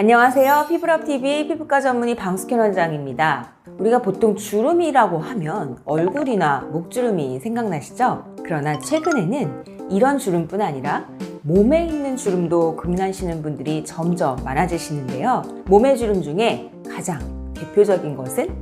안녕하세요. 피부랍TV 피부과 전문의 방숙현 원장입니다. 우리가 보통 주름이라고 하면 얼굴이나 목주름이 생각나시죠? 그러나 최근에는 이런 주름뿐 아니라 몸에 있는 주름도 고민하시는 분들이 점점 많아지시는데요. 몸의 주름 중에 가장 대표적인 것은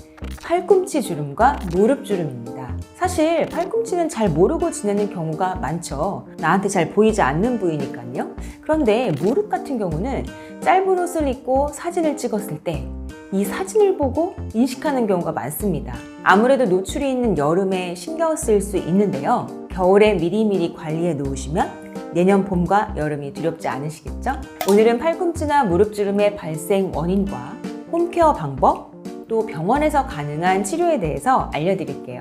팔꿈치 주름과 무릎 주름입니다. 사실 팔꿈치는 잘 모르고 지내는 경우가 많죠. 나한테 잘 보이지 않는 부위니까요. 그런데 무릎 같은 경우는 짧은 옷을 입고 사진을 찍었을 때 이 사진을 보고 인식하는 경우가 많습니다. 아무래도 노출이 있는 여름에 신경 쓰일 수 있는데요. 겨울에 미리미리 관리해 놓으시면 내년 봄과 여름이 두렵지 않으시겠죠? 오늘은 팔꿈치나 무릎 주름의 발생 원인과 홈케어 방법, 또 병원에서 가능한 치료에 대해서 알려드릴게요.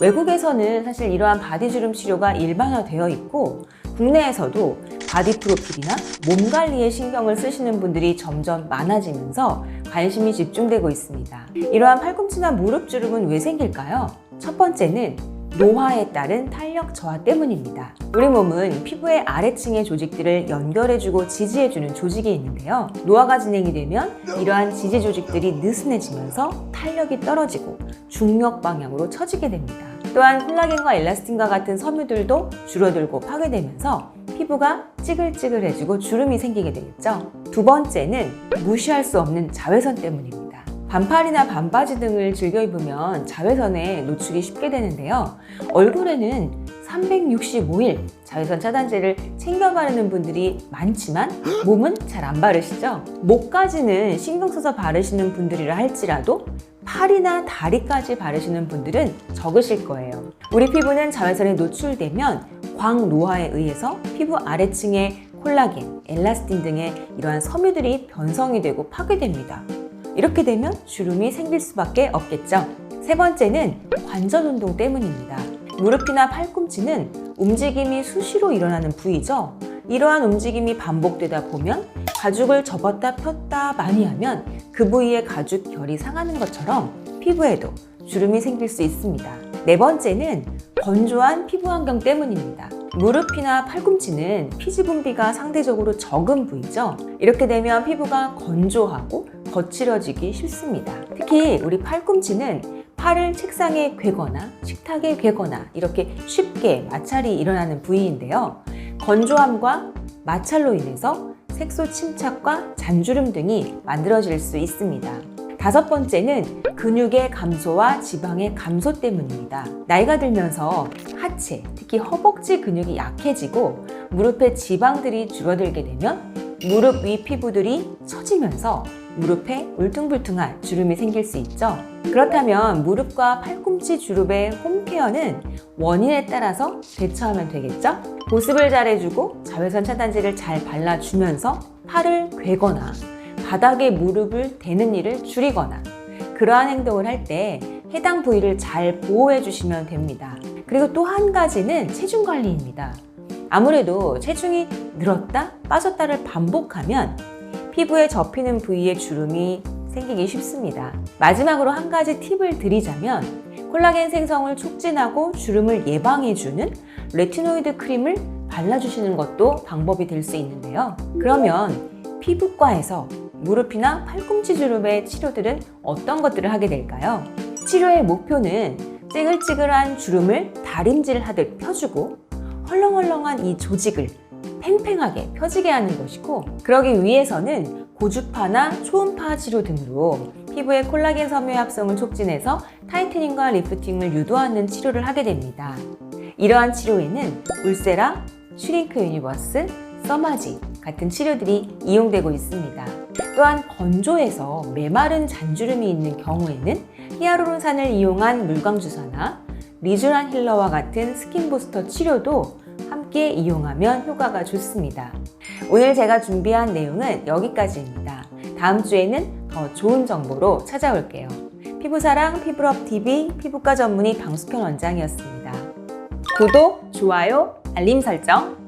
외국에서는 사실 이러한 바디주름 치료가 일반화되어 있고 국내에서도 바디 프로필이나 몸 관리에 신경을 쓰시는 분들이 점점 많아지면서 관심이 집중되고 있습니다. 이러한 팔꿈치나 무릎 주름은 왜 생길까요? 첫 번째는 노화에 따른 탄력 저하 때문입니다. 우리 몸은 피부의 아래층의 조직들을 연결해주고 지지해주는 조직이 있는데요. 노화가 진행이 되면 이러한 지지 조직들이 느슨해지면서 탄력이 떨어지고 중력 방향으로 처지게 됩니다. 또한 콜라겐과 엘라스틴과 같은 섬유들도 줄어들고 파괴되면서 피부가 찌글찌글해지고 주름이 생기게 되겠죠. 두 번째는 무시할 수 없는 자외선 때문입니다. 반팔이나 반바지 등을 즐겨 입으면 자외선에 노출이 쉽게 되는데요. 얼굴에는 365일 자외선 차단제를 챙겨 바르는 분들이 많지만 몸은 잘 안 바르시죠? 목까지는 신경 써서 바르시는 분들이라 할지라도 팔이나 다리까지 바르시는 분들은 적으실 거예요. 우리 피부는 자외선에 노출되면 광노화에 의해서 피부 아래층에 콜라겐, 엘라스틴 등의 이러한 섬유들이 변성이 되고 파괴됩니다. 이렇게 되면 주름이 생길 수밖에 없겠죠. 세 번째는 관절 운동 때문입니다. 무릎이나 팔꿈치는 움직임이 수시로 일어나는 부위죠. 이러한 움직임이 반복되다 보면 가죽을 접었다 폈다 많이 하면 그 부위의 가죽 결이 상하는 것처럼 피부에도 주름이 생길 수 있습니다. 네 번째는 건조한 피부 환경 때문입니다. 무릎이나 팔꿈치는 피지 분비가 상대적으로 적은 부위죠. 이렇게 되면 피부가 건조하고 거칠어지기 쉽습니다. 특히 우리 팔꿈치는 팔을 책상에 괴거나 식탁에 괴거나 이렇게 쉽게 마찰이 일어나는 부위인데요. 건조함과 마찰로 인해서 색소 침착과 잔주름 등이 만들어질 수 있습니다. 다섯 번째는 근육의 감소와 지방의 감소 때문입니다. 나이가 들면서 하체, 특히 허벅지 근육이 약해지고 무릎의 지방들이 줄어들게 되면 무릎 위 피부들이 처지면서 무릎에 울퉁불퉁한 주름이 생길 수 있죠. 그렇다면 무릎과 팔꿈치 주름의 홈케어는 원인에 따라서 대처하면 되겠죠? 보습을 잘 해주고 자외선 차단제를 잘 발라주면서 팔을 괴거나 바닥에 무릎을 대는 일을 줄이거나 그러한 행동을 할 때 해당 부위를 잘 보호해 주시면 됩니다. 그리고 또 한 가지는 체중 관리입니다. 아무래도 체중이 늘었다 빠졌다를 반복하면 피부에 접히는 부위에 주름이 생기기 쉽습니다. 마지막으로 한 가지 팁을 드리자면 콜라겐 생성을 촉진하고 주름을 예방해주는 레티노이드 크림을 발라주시는 것도 방법이 될 수 있는데요. 그러면 피부과에서 무릎이나 팔꿈치 주름의 치료들은 어떤 것들을 하게 될까요? 치료의 목표는 찌글찌글한 주름을 다림질 하듯 펴주고 헐렁헐렁한 이 조직을 팽팽하게 펴지게 하는 것이고 그러기 위해서는 고주파나 초음파 치료 등으로 피부의 콜라겐 섬유의 합성을 촉진해서 타이트닝과 리프팅을 유도하는 치료를 하게 됩니다. 이러한 치료에는 울세라, 슈링크 유니버스, 써마지 같은 치료들이 이용되고 있습니다. 또한 건조해서 메마른 잔주름이 있는 경우에는 히아루론산을 이용한 물광 주사나 리쥬란 힐러와 같은 스킨 부스터 치료도 함께 이용하면 효과가 좋습니다. 오늘 제가 준비한 내용은 여기까지입니다. 다음 주에는 더 좋은 정보로 찾아올게요. 피부사랑 피부럽TV 피부과 전문의 방숙현 원장이었습니다. 구독, 좋아요, 알림 설정